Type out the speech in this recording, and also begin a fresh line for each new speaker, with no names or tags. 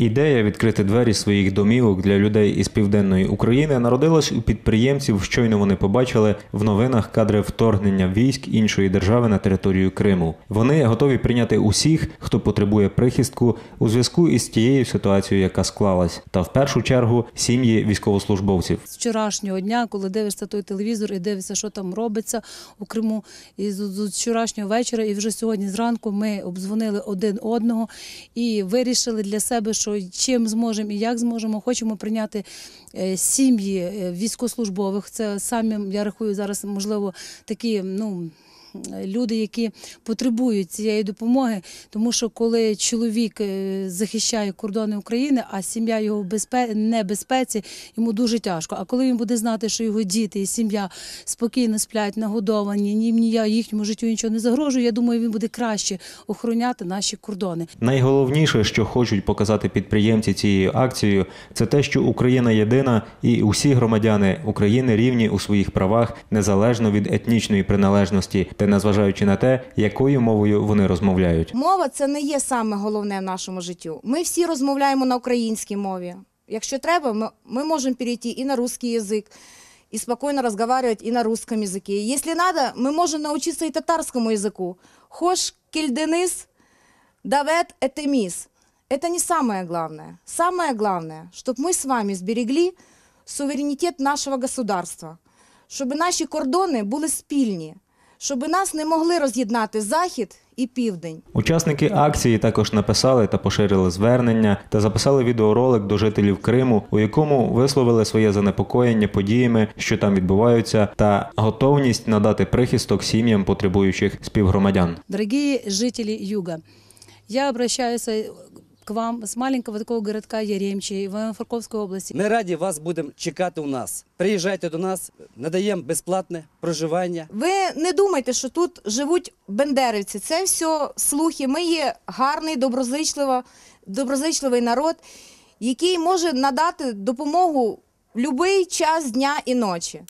Ідея відкрити двері своїх домівок для людей із південної України народилась у підприємців. Щойно вони побачили в новинах кадри вторгнення військ іншої держави на територію Криму. Вони готові прийняти усіх, хто потребує прихистку у зв'язку із тією ситуацією, яка склалась, та в першу чергу сім'ї військовослужбовців.
з вчорашнього дня, коли дивишся той телевізор і дивишся, що там робиться у Криму. І з, вчорашнього вечора, і вже сьогодні зранку ми обдзвонили один одного і вирішили для себе, що чим зможемо і як зможемо. Хочемо прийняти е, сім'ї військослужбових. військовослужбових. Це самі я рахую зараз, можливо, такі ну. Люди, які потребують цієї допомоги, тому що коли чоловік е, захищає кордони України, а сім'я його в безпе... небезпеці, йому дуже тяжко. А коли він буде знати, що його діти і сім'я спокійно сплять, нагодовані, ні ні їхньому життю нічого не загрожує, я думаю, він буде краще охороняти наші кордони.
Найголовніше, що хочуть показати підприємці цією акцією, це те, що Україна єдина і усі громадяни України рівні у своїх правах незалежно від етнічної приналежності, та незважаючи на те, якою мовою вони розмовляють.
Мова це не є саме головне в нашому життю. Ми всі розмовляємо на українській мові. Якщо треба, ми, ми можемо перейти і на русский язик, и спокойно разговаривать и на русском языке. Если надо, мы можем научиться и татарскому языку. Хош кельденис, давет этемис. Это не самое главное. Самое главное, чтобы мы с вами сберегли суверенитет нашего государства, щоб наші кордони були спільні, щоб нас не могли роз'єднати Захід і Південь.
Учасники акції також написали та поширили звернення та записали відеоролик до жителів Криму, у якому висловили своє занепокоєння подіями, що там відбуваються, та готовність надати прихисток сім'ям потребуючих співгромадян.
Дорогие жители Юга, я обращаюсь к вам с маленького такого городка Яремчи в Ивано-Франковской области.
Ми раді вас будемо чекати у нас. Приїжджайте до нас, надаємо безплатне проживання.
Ви не думайте, що тут живуть бендерівці. Це все слухи. Ми є гарний, доброзичливо, доброзичливий народ, який може надати допомогу в будь-який час дня і ночі.